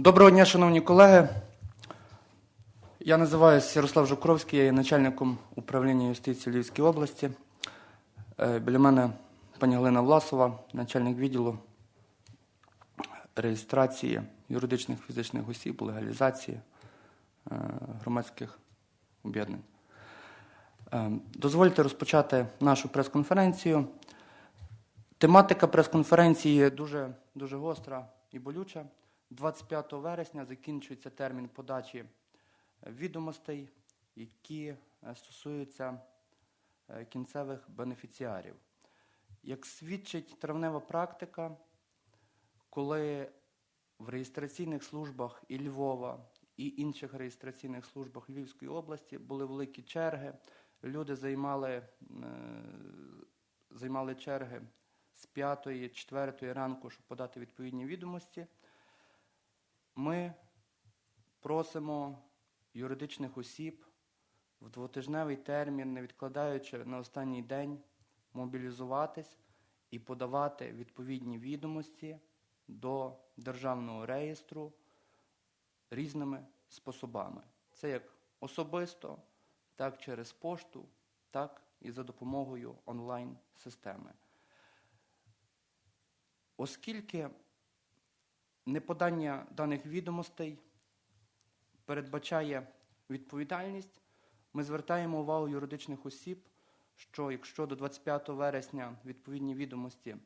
Доброго дня, шановні колеги. Я називаюся Ярослав Жукровський, я є начальником управління юстиції Львівської області. Е, Біля мене пані Галина Власова, начальник відділу реєстрації юридичних фізичних осіб, легалізації е, громадських об'єднань. Е, Дозвольте розпочати нашу прес-конференцію. Тематика прес-конференції дуже, дуже гостра і болюча. 25 вересня закінчується термін подачі е, відомостей, які е, стосуються е, кінцевих бенефіціарів. Як свідчить травнева практика, коли в реєстраційних службах і Львова, і інших реєстраційних службах Львівської області були великі черги, люди займали, займали черги з 5 4 ранку, щоб подати відповідні відомості. Ми просимо юридичних осіб в двотижневий термін, не відкладаючи на останній день, мобілізуватись і подавати відповідні відомості до державного реєстру різними способами. Це як особисто, так через пошту, так і за допомогою онлайн-системи. Оскільки неподання даних відомостей передбачає відповідальність, ми звертаємо увагу юридичних осіб, що якщо до 25 вересня відповідні відомості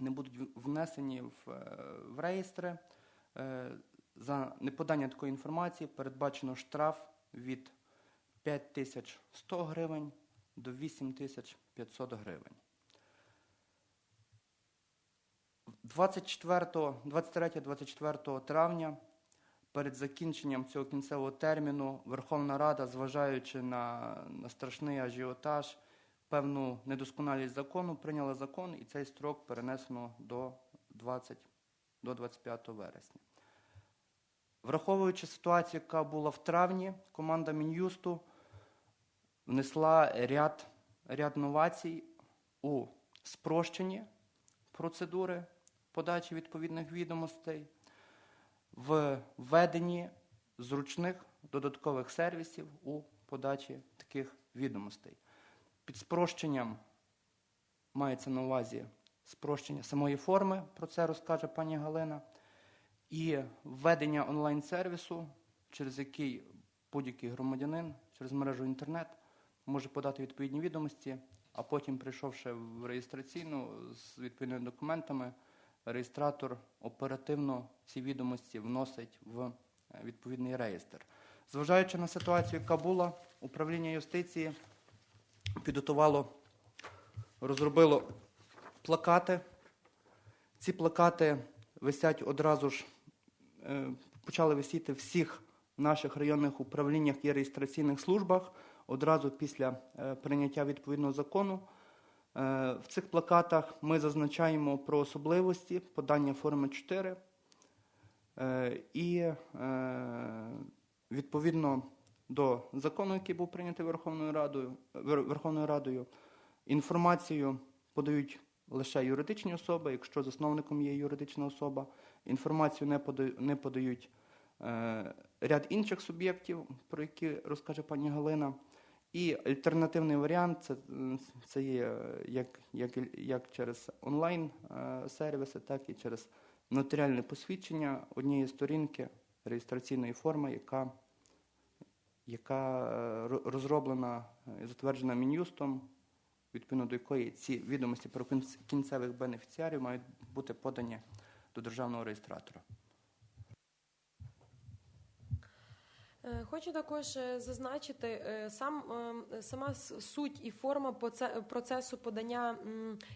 не будуть внесені в, е, в реєстри, е, за неподання такої інформації передбачено штраф від 5100 гривень до 8500 гривень. 23-24 травня перед закінченням цього кінцевого терміну Верховна Рада, зважаючи на, на страшний ажіотаж, певну недосконалість закону, прийняла закон і цей строк перенесено до, 20, до 25 вересня. Враховуючи ситуацію, яка була в травні, команда Мін'юсту внесла ряд, ряд новацій у спрощенні процедури подачі відповідних відомостей, в введенні зручних додаткових сервісів у подачі таких відомостей. Під спрощенням мається на увазі спрощення самої форми, про це розкаже пані Галина, і введення онлайн-сервісу, через який будь-який громадянин через мережу інтернет може подати відповідні відомості, а потім, прийшовши в реєстраційну з відповідними документами, реєстратор оперативно ці відомості вносить в е, відповідний реєстр. Зважаючи на ситуацію, яка була, управління юстиції підготувало, розробило плакати. Ці плакати висять одразу ж, е, почали висіти всіх наших районних управліннях і реєстраційних службах одразу після е, прийняття відповідного закону. Е, В цих плакатах ми зазначаємо про особливості подання форми 4 е, і е, відповідно до закону, який був прийнятий Верховною Радою, Верховною Радою, інформацію подають лише юридичні особи, якщо засновником є юридична особа. Інформацію не подають, ряд інших суб'єктів, про які розкаже пані Галина. І альтернативний варіант це, це є е, як, як, як через онлайн-сервіси, так і через нотаріальне посвідчення однієї сторінки реєстраційної форми, яка, яка е, розроблена і затверджена Мін'юстом, відповідно до якої ці відомості про кінц- кінцевих бенефіціарів мають бути подані до державного реєстратора. Хочу також е, зазначити е, сам е, сама суть і форма процесу подання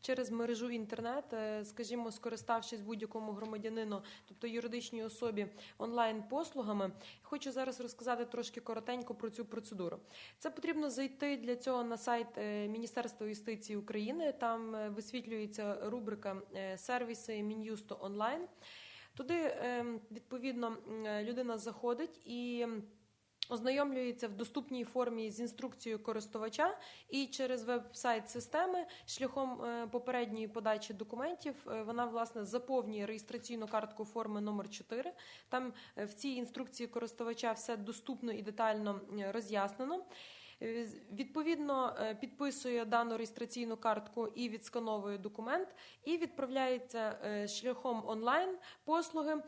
через мережу інтернет, е, скажімо, скориставшись будь-якому громадянину, тобто юридичній особі онлайн послугами. Хочу зараз розказати трошки коротенько про цю процедуру. Це потрібно зайти для цього на сайт е, Міністерства юстиції України. Там е, висвітлюється рубрика е, сервіси Мін'юсту онлайн. Туди ем, відповідно людина заходить і Ознайомлюється в доступній формі з інструкцією користувача і через веб-сайт системи шляхом е, попередньої подачі документів е, вона власне заповнює реєстраційну картку форми номер 4 Там е, в цій інструкції користувача все доступно і детально е, роз'яснено. Е, Відповідно, е, підписує дану реєстраційну картку і відскановує документ, і відправляється е, шляхом онлайн послуги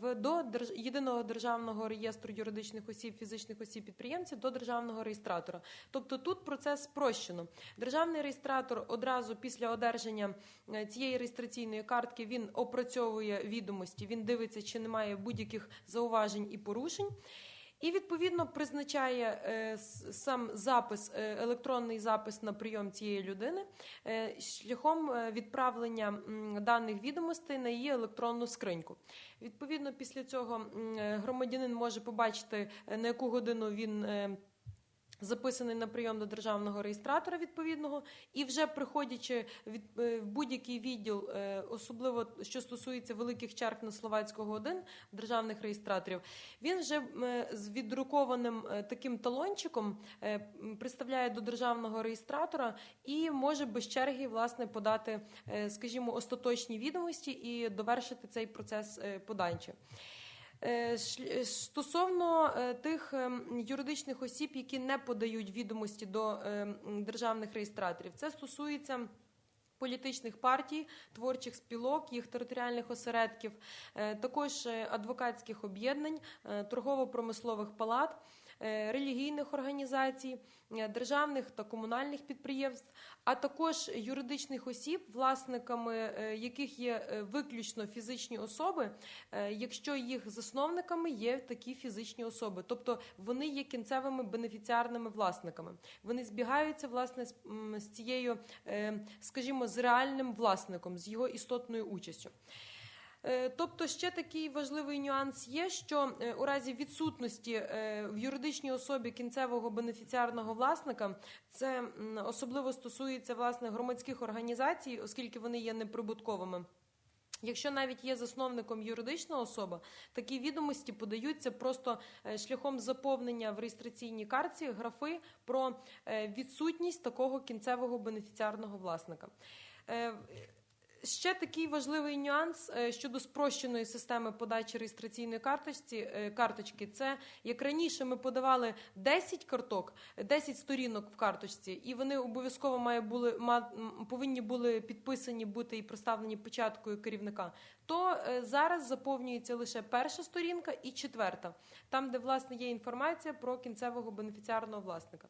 в до єдиного державного реєстру юридичних осіб, фізичних осіб підприємців до державного реєстратора. Тобто тут процес спрощено. Державний реєстратор одразу після одержання цієї реєстраційної картки він опрацьовує відомості, він дивиться, чи немає будь-яких зауважень і порушень. І відповідно призначає е, сам запис, е, електронний запис на прийом цієї людини е, шляхом відправлення даних відомостей на її електронну скриньку. Відповідно, після цього громадянин може побачити, на яку годину він. Записаний на прийом до державного реєстратора відповідного, і вже приходячи від е, в будь-який відділ, е, особливо що стосується великих черг на словацького 1 державних реєстраторів, він вже е, з віддрукованим таким талончиком представляє до державного реєстратора і може без черги власне подати, скажімо, остаточні відомості і довершити цей процес подачі. Е, Стосовно е, тих ем, юридичних осіб, які не подають відомості до ем, державних реєстраторів, це стосується. Політичних партій, творчих спілок, їх територіальних осередків, е, також е, адвокатських об'єднань, е, торгово-промислових палат, е, релігійних організацій, е, державних та комунальних підприємств, а також юридичних осіб, власниками е, яких є е, виключно фізичні особи, е, якщо їх засновниками є такі фізичні особи, тобто вони є кінцевими бенефіціарними власниками. Вони збігаються власне з, цією, е, скажімо, з реальним власником, з його істотною участю. Е, Тобто ще такий важливий нюанс є, що е, у разі відсутності е, в юридичній особі кінцевого бенефіціарного власника, це особливо стосується власне громадських організацій, оскільки вони є неприбутковими. Якщо навіть є засновником юридична особа, такі відомості подаються просто шляхом заповнення в реєстраційній картці графи про відсутність такого кінцевого бенефіціарного власника. Ще такий важливий нюанс е, щодо спрощеної системи подачі реєстраційної карточці, е, карточки. Це як раніше ми подавали 10 карток, 10 сторінок в карточці, і вони обов'язково має були повинні були підписані бути і проставлені печаткою керівника. То е, зараз заповнюється лише перша сторінка і четверта, там, де власне є інформація про кінцевого бенефіціарного власника.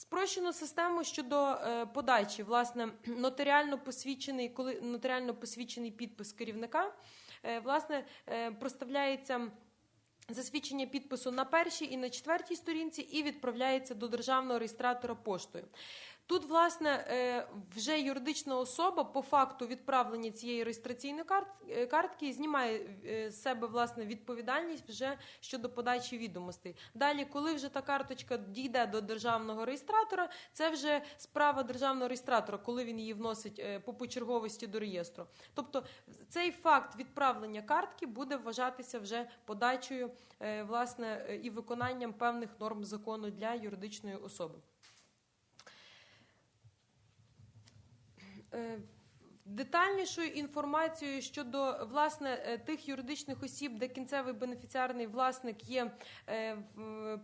Спрощену систему щодо е, подачі, власне, нотаріально посвідчений, коли нотаріально посвідчений підпис керівника, е, власне, е, проставляється. Засвідчення підпису на першій і на четвертій сторінці і відправляється до державного реєстратора поштою. Тут, власне, е, вже юридична особа по факту відправлення цієї реєстраційної е, картки знімає е, з себе власне відповідальність вже щодо подачі відомостей. Далі, коли вже та карточка дійде до державного реєстратора, це вже справа державного реєстратора, коли він її вносить по почерговості до реєстру. Тобто цей факт відправлення картки буде вважатися вже подачею власне і виконанням певних норм закону для юридичної особи. Е, Детальнішою інформацією щодо власне е, тих юридичних осіб, де кінцевий бенефіціарний власник є е,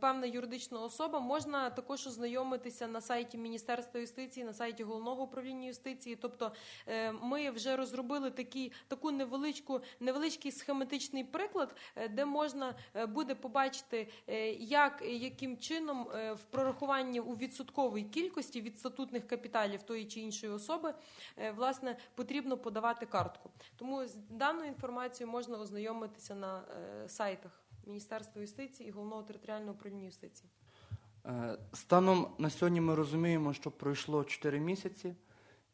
певна юридична особа, можна також ознайомитися на сайті Міністерства юстиції, на сайті головного управління юстиції. Тобто е, ми вже розробили такі, таку невеличку, невеличкий схематичний приклад, де можна буде побачити, як яким чином в прорахуванні у відсотковій кількості від статутних капіталів тої чи іншої особи власне потрібно подавати картку. Тому з даною інформацією можна ознайомитися на е, сайтах Міністерства юстиції і головного територіального управління юстиції. Е, Станом на сьогодні ми розуміємо, що пройшло 4 місяці,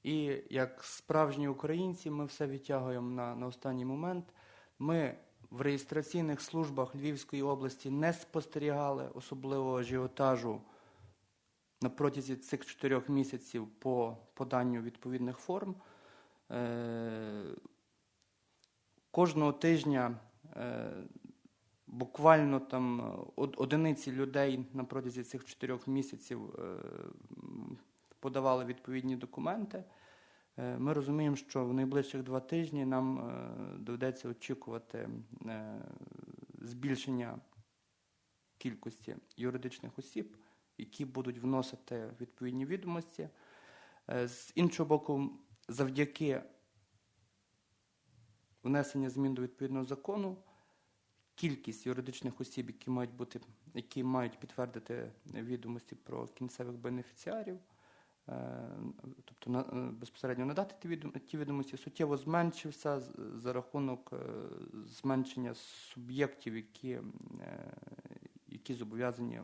і як справжні українці ми все відтягуємо на, на останній момент. Ми в реєстраційних службах Львівської області не спостерігали особливого ажіотажу на протязі цих 4 місяців по поданню відповідних форм. Е, Кожного тижня е, буквально там е, одиниці людей на протязі цих чотирьох місяців подавали відповідні документи. Ми розуміємо, що в найближчих два тижні нам доведеться очікувати збільшення кількості юридичних осіб, які будуть вносити відповідні відомості. З іншого боку, завдяки внесення змін до відповідного закону, кількість юридичних осіб, які мають бути, які мають підтвердити відомості про кінцевих бенефіціарів, е, тобто е, безпосередньо надати ті, відомості, суттєво зменшився за рахунок е, зменшення суб'єктів, які, які зобов'язані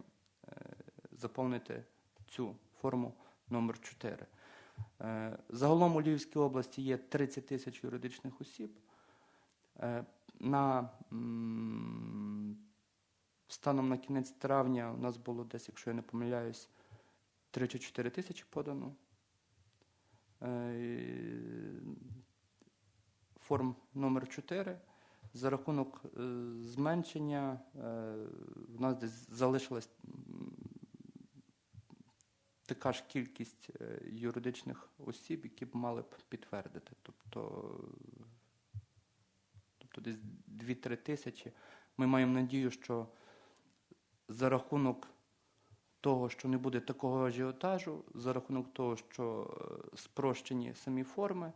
заповнити цю форму номер 4. Е, Загалом у Львівській області є 30 тисяч юридичних осіб. Е, На станом на кінець травня у нас було десь, якщо я не помиляюсь, 3 чи 4 тисячі подано. Е, Форм номер 4. За рахунок зменшення в нас десь залишилась м, така ж кількість е, юридичних осіб, які б мали б підтвердити. Тобто, тобто десь 2-3 тисячі. Ми маємо надію, що за рахунок того, що не буде такого ажіотажу, за рахунок того, що е, спрощені самі форми,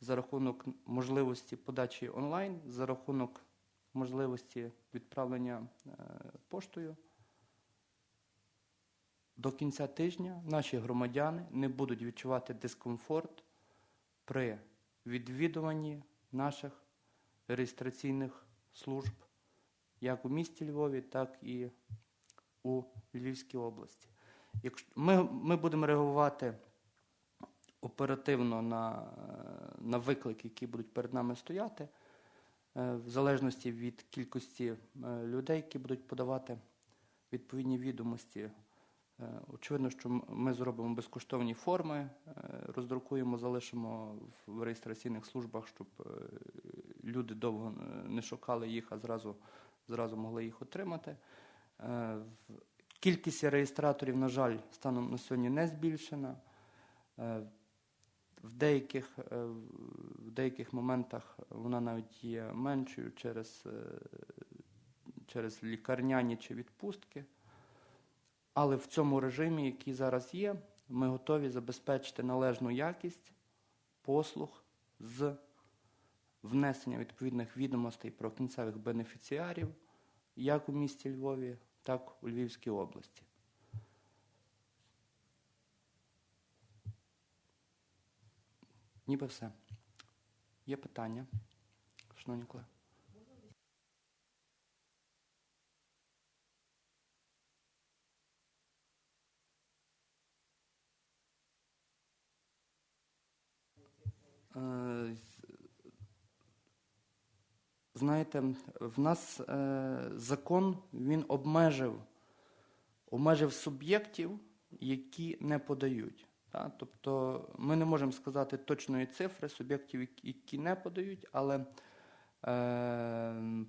за рахунок можливості подачі онлайн, за рахунок можливості відправлення е, поштою, до кінця тижня наші громадяни не будуть відчувати дискомфорт при відвідуванні наших реєстраційних служб як у місті Львові, так і у Львівській області. Ми, ми будемо реагувати оперативно на, на виклики, які будуть перед нами стояти, е, в залежності від кількості е, людей, які будуть подавати відповідні відомості. Е, Очевидно, що ми зробимо безкоштовні форми, е, роздрукуємо, залишимо в реєстраційних службах, щоб е, люди довго не шукали їх, а зразу, зразу могли їх отримати. Кількість реєстраторів, на жаль, станом на сьогодні не збільшена. В деяких, в деяких моментах вона навіть є меншою через, через лікарняні чи відпустки. Але в цьому режимі, який зараз є, ми готові забезпечити належну якість послуг з внесення відповідних відомостей про кінцевих бенефіціарів як у місті Львові, так у Львівській області. Ніби все. Є питання, шановні колеги? Знаєте, в нас е, закон він обмежив, обмежив суб'єктів, які не подають. Так? Тобто ми не можемо сказати точної цифри суб'єктів, які не подають, але е,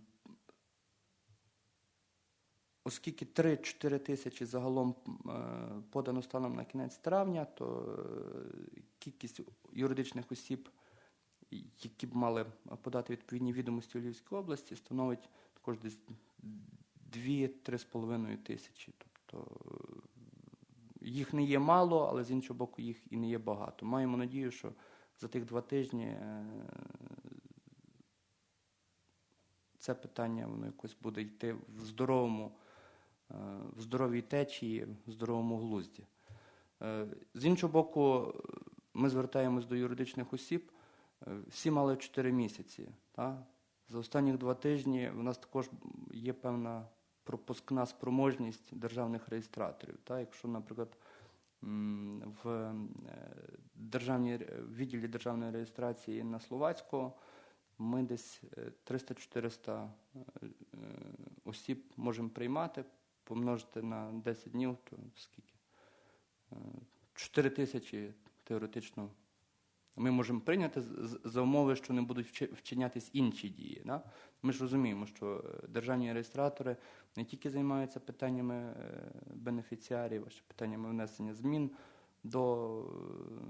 оскільки 3-4 тисячі загалом е, подано станом на кінець травня, то е, кількість юридичних осіб, які б мали подати відповідні відомості у Львівській області, становить також десь 2-3,5 тисячі. Тобто е, їх не є мало, але з іншого боку, їх і не є багато. Маємо надію, що за тих два тижні це питання воно якось буде йти в здоровому, в здоровій течії, в здоровому глузді. Е, З іншого боку, ми звертаємось до юридичних осіб. Е, Всі мали 4 місяці. Та? За останні два тижні в нас також є певна пропускна спроможність державних реєстраторів. Та? Якщо, наприклад, в е, державній в відділі державної реєстрації на Словацького ми десь е, 300-400 е, осіб можемо приймати, помножити на 10 днів, то скільки? Е, 4 тисячі теоретично Ми можемо прийняти за умови, що не будуть вчинятись інші дії. Да? Ми ж розуміємо, що е, державні реєстратори не тільки займаються питаннями е, бенефіціарів, а ще питаннями внесення змін до, е,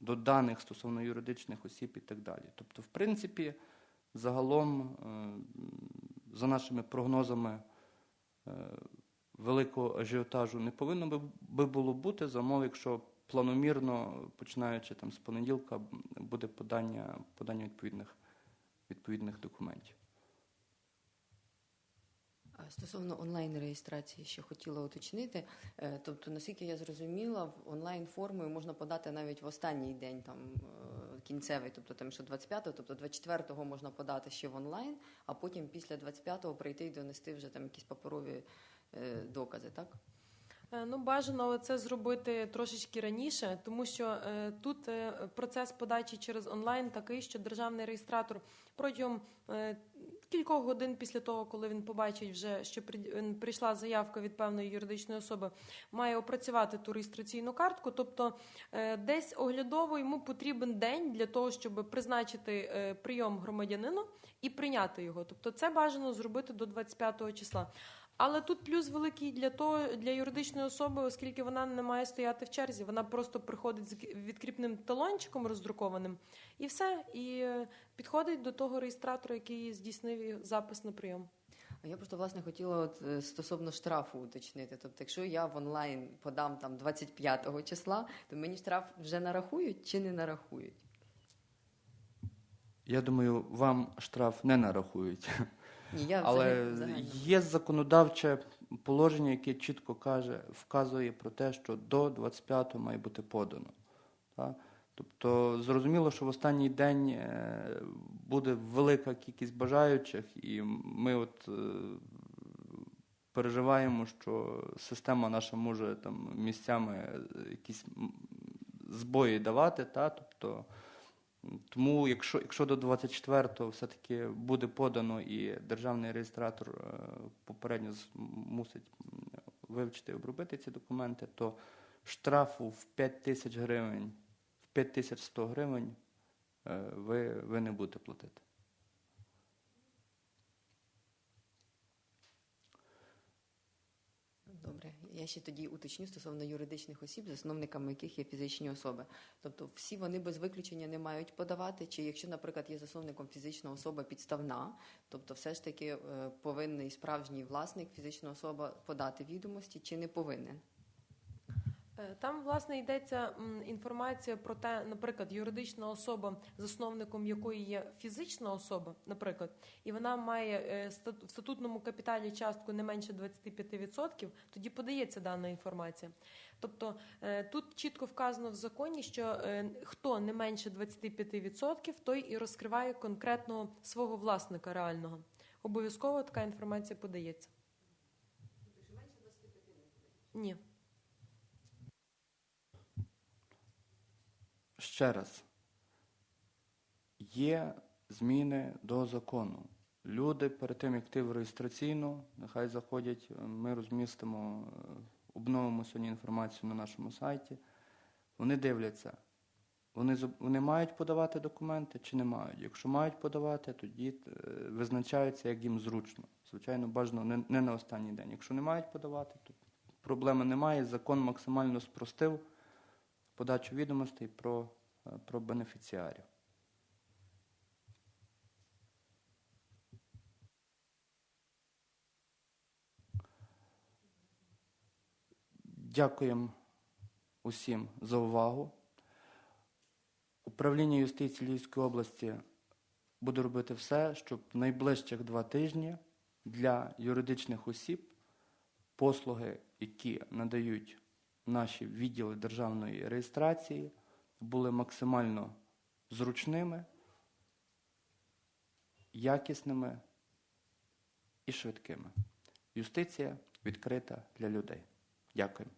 до даних стосовно юридичних осіб і так далі. Тобто, в принципі, загалом, е, за нашими прогнозами, е, великого ажіотажу не повинно би, було бути за умови, якщо планомірно, починаючи там з понеділка, буде подання, подання відповідних, відповідних документів. Стосовно онлайн-реєстрації ще хотіла уточнити. Е, Тобто, наскільки я зрозуміла, в онлайн-формою можна подати навіть в останній день, там е, кінцевий, тобто там що 25-го, тобто 24-го можна подати ще в онлайн, а потім після 25-го прийти і донести вже там якісь паперові е, докази, так? Е, Ну, бажано це зробити трошечки раніше, тому що е, тут е, процес подачі через онлайн такий, що державний реєстратор протягом кількох годин після того, коли він побачить вже, що прийшла заявка від певної юридичної особи, має опрацювати ту реєстраційну картку. Тобто е, десь оглядово йому потрібен день для того, щоб призначити е, прийом громадянину і прийняти його. Тобто, це бажано зробити до 25 числа. Але тут плюс великий для того для юридичної особи, оскільки вона не має стояти в черзі. Вона просто приходить з відкріпним талончиком роздрукованим, і все, і е, підходить до того реєстратора, який здійснив запис на прийом. А я просто власне хотіла от, е, стосовно штрафу уточнити. Тобто, якщо я в онлайн подам там 25-го числа, то мені штраф вже нарахують чи не нарахують? Я думаю, вам штраф не нарахують. Ні, я Але взагалі- є законодавче положення, яке чітко каже, вказує про те, що до 25-го має бути подано. Так? Тобто зрозуміло, що в останній день е, буде велика кількість бажаючих, і ми от е, переживаємо, що система наша може там місцями е, якісь м, збої давати. Та? Тобто, тому, якщо, якщо до 24-го все-таки буде подано і державний реєстратор е, попередньо мусить вивчити і обробити ці документи, то штрафу в 5 тисяч гривень, в 5100 гривень е, ви, ви не будете платити. Добре, я ще тоді уточню стосовно юридичних осіб, засновниками яких є фізичні особи. Тобто, всі вони без виключення не мають подавати. Чи якщо, наприклад, є засновником фізична особа підставна, тобто все ж таки е, повинний справжній власник, фізична особа подати відомості, чи не повинен? Е, Там, власне, йдеться інформація про те, наприклад, юридична особа, засновником якої є фізична особа, наприклад, і вона має е, в статутному капіталі частку не менше 25%, тоді подається дана інформація. Тобто е, тут чітко вказано в законі, що хто не менше 25%, той і розкриває конкретного свого власника реального. Обов'язково така інформація подається. Ні. Ще раз, є зміни до закону. Люди перед тим, як йти в реєстраційну, нехай заходять, ми розмістимо, е, обновимо сьогодні інформацію на нашому сайті. Вони дивляться, вони, вони мають подавати документи чи не мають. Якщо мають подавати, тоді е, визначається, як їм зручно. Звичайно, бажано не, не на останній день. Якщо не мають подавати, то проблеми немає. Закон максимально спростив подачу відомостей про, е, про бенефіціарів. Дякуємо усім за увагу. Управління юстиції Львівської області буде робити все, щоб найближчих два тижні для юридичних осіб послуги, які надають наші відділи державної реєстрації, були максимально зручними, якісними і швидкими. Юстиція відкрита для людей. Дякую.